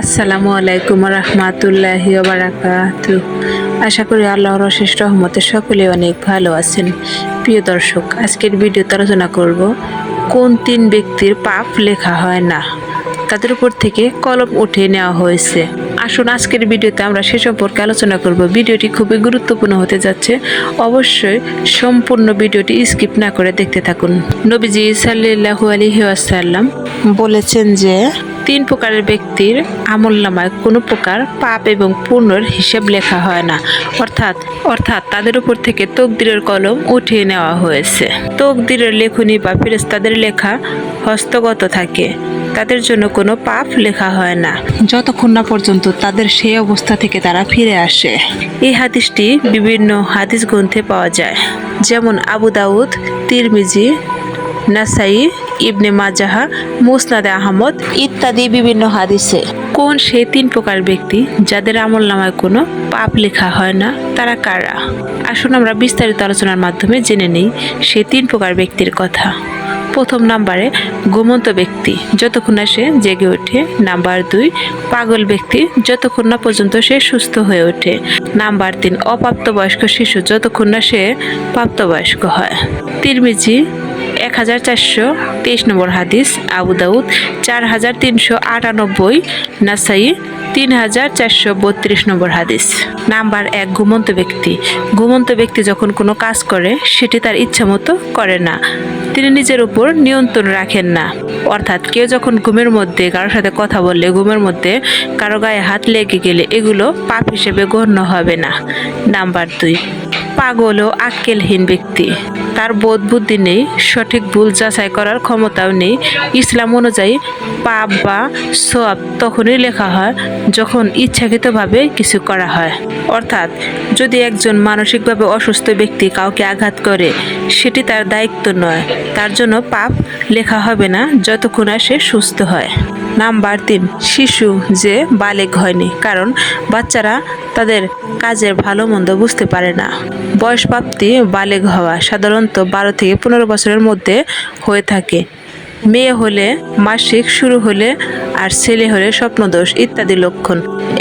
আসসালামু আলাইকুম রহমাতুল্লাহি বারাকাতু। আশা করি আল্লাহর অশেষ রহমতে সকলে অনেক ভালো আছেন। প্রিয় দর্শক, আজকের ভিডিওতে আলোচনা করব কোন তিন ব্যক্তির পাপ লেখা হয় না, তাদের উপর থেকে কলম উঠিয়ে নেওয়া হয়েছে। আসুন, আজকের ভিডিওতে আমরা সে সম্পর্কে আলোচনা করব। ভিডিওটি খুবই গুরুত্বপূর্ণ হতে যাচ্ছে। অবশ্যই সম্পূর্ণ ভিডিওটি স্কিপ না করে দেখতে থাকুন। নবীজি সাল্লাল্লাহু আলাইহি ওয়াসাল্লাম বলেছেন যে তিন প্রকারের ব্যক্তির আমল নামায় কোনো প্রকার পাপ এবং পুণ্যের হিসেব লেখা হয় না। অর্থাৎ অর্থাৎ তাদের উপর থেকে তকদিরের কলম উঠিয়ে নেওয়া হয়েছে। তকদিরের লেখনী বা ফেরেশতাদের লেখা হস্তগত থাকে। তাদের জন্য কোনো পাপ লেখা হয় না। যতক্ষণ না পর্যন্ত তাদের সেই অবস্থা থেকে তারা ফিরে আসে। এই হাদিসটি বিভিন্ন হাদিস গ্রন্থে পাওয়া যায়। যেমন আবু দাউদ, তিরমিজি নাসাই, ইবনে মাজাহা, মুসনাদে আহমদ ইত্যাদি বিভিন্ন হাদিসে। কোন সেই তিন প্রকার ব্যক্তি যাদের আমল নামায় কোনো পাপ লেখা হয় না, তারা কারা? আসুন আমরা বিস্তারিত আলোচনার মাধ্যমে জেনে নিই সেই তিন প্রকার ব্যক্তির কথা। প্রথম নাম্বারে ঘুমন্ত ব্যক্তি, যতক্ষণ না সে জেগে ওঠে। নাম্বার দুই, পাগল ব্যক্তি, যতক্ষণ না পর্যন্ত সে সুস্থ হয়ে ওঠে। নাম্বার তিন, অপ্রাপ্তবয়স্ক শিশু, যতক্ষণ না সে প্রাপ্তবয়স্ক হয়। তিরমিজি এক হাজার চারশো তেইশ নম্বর হাদিস, আবু দাউদ চার হাজার তিনশো আটানব্বই, নাসাই তিন হাজার চারশো বত্রিশ নম্বর হাদিস। নাম্বার এক, ঘুমন্ত ব্যক্তি। ঘুমন্ত ব্যক্তি যখন কোনো কাজ করে, সেটি তার ইচ্ছা মতো করে না। তিনি নিজের উপর নিয়ন্ত্রণ রাখেন না। অর্থাৎ কেউ যখন ঘুমের মধ্যে কারোর সাথে কথা বললে, ঘুমের মধ্যে কারও গায়ে হাত লেগে গেলে এগুলো পাপ হিসেবে গণ্য হবে না। নাম্বার দুই, পাগল ও আক্কেলহীন ব্যক্তি। তার বোধ বুদ্ধি নেই, সঠিক ভুল যাচাই করার ক্ষমতাও নেই। ইসলাম অনুযায়ী পাপ বা সোয়াব তখনই লেখা হয় যখন ইচ্ছাকৃতভাবে কিছু করা হয়। অর্থাৎ, যদি একজন মানসিকভাবে অসুস্থ ব্যক্তি কাউকে আঘাত করে, সেটি তার দায়িত্ব নয়। তার জন্য পাপ লেখা হবে না যতক্ষণ সে সুস্থ হয়। নাম্বার তিন শিশু যে বালেক হয়নি, কারণ বাচ্চারা তাদের কাজের ভালো মন্দ বুঝতে পারে না। বয়স প্রাপ্তি বালেক হওয়া সাধারণত বারো থেকে পনেরো বছরের মধ্যে হয়ে থাকে। মেয়ে হলে মাসিক শুরু হলে আর ছেলে হলে স্বপ্নদোষ ইত্যাদি লক্ষণ।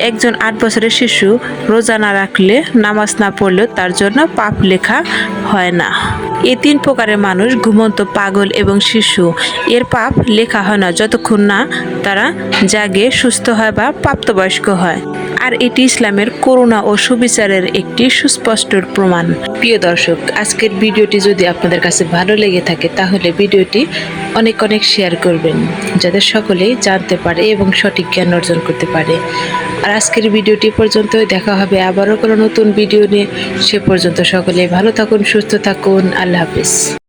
একজন আট বছরের শিশু রোজা না রাখলে, নামাজ না পড়লেও তার জন্য পাপ লেখা হয় না। এই তিন প্রকারের মানুষ ঘুমন্ত পাগল এবং শিশু। এর পাপ লেখা হয় না, যতক্ষণ না তারা জাগে, সুস্থ হয় বা প্রাপ্তবয়স্ক হয়। আর এটি ইসলামের করুণা ও সুবিচারের একটি সুস্পষ্ট প্রমাণ। প্রিয় দর্শক, আজকের ভিডিওটি যদি আপনাদের কাছে ভালো লেগে থাকে, তাহলে ভিডিওটি অনেক অনেক শেয়ার করবেন, যাতে সকলেই জানতে পারে এবং সঠিক জ্ঞান অর্জন করতে পারে। আর আজকের ভিডিওটি পর্যন্তই, দেখা হবে আবারও কোনো নতুন ভিডিও নিয়ে। সে পর্যন্ত সকলে ভালো থাকুন, সুস্থ থাকুন, আল্লাহ হাফিজ।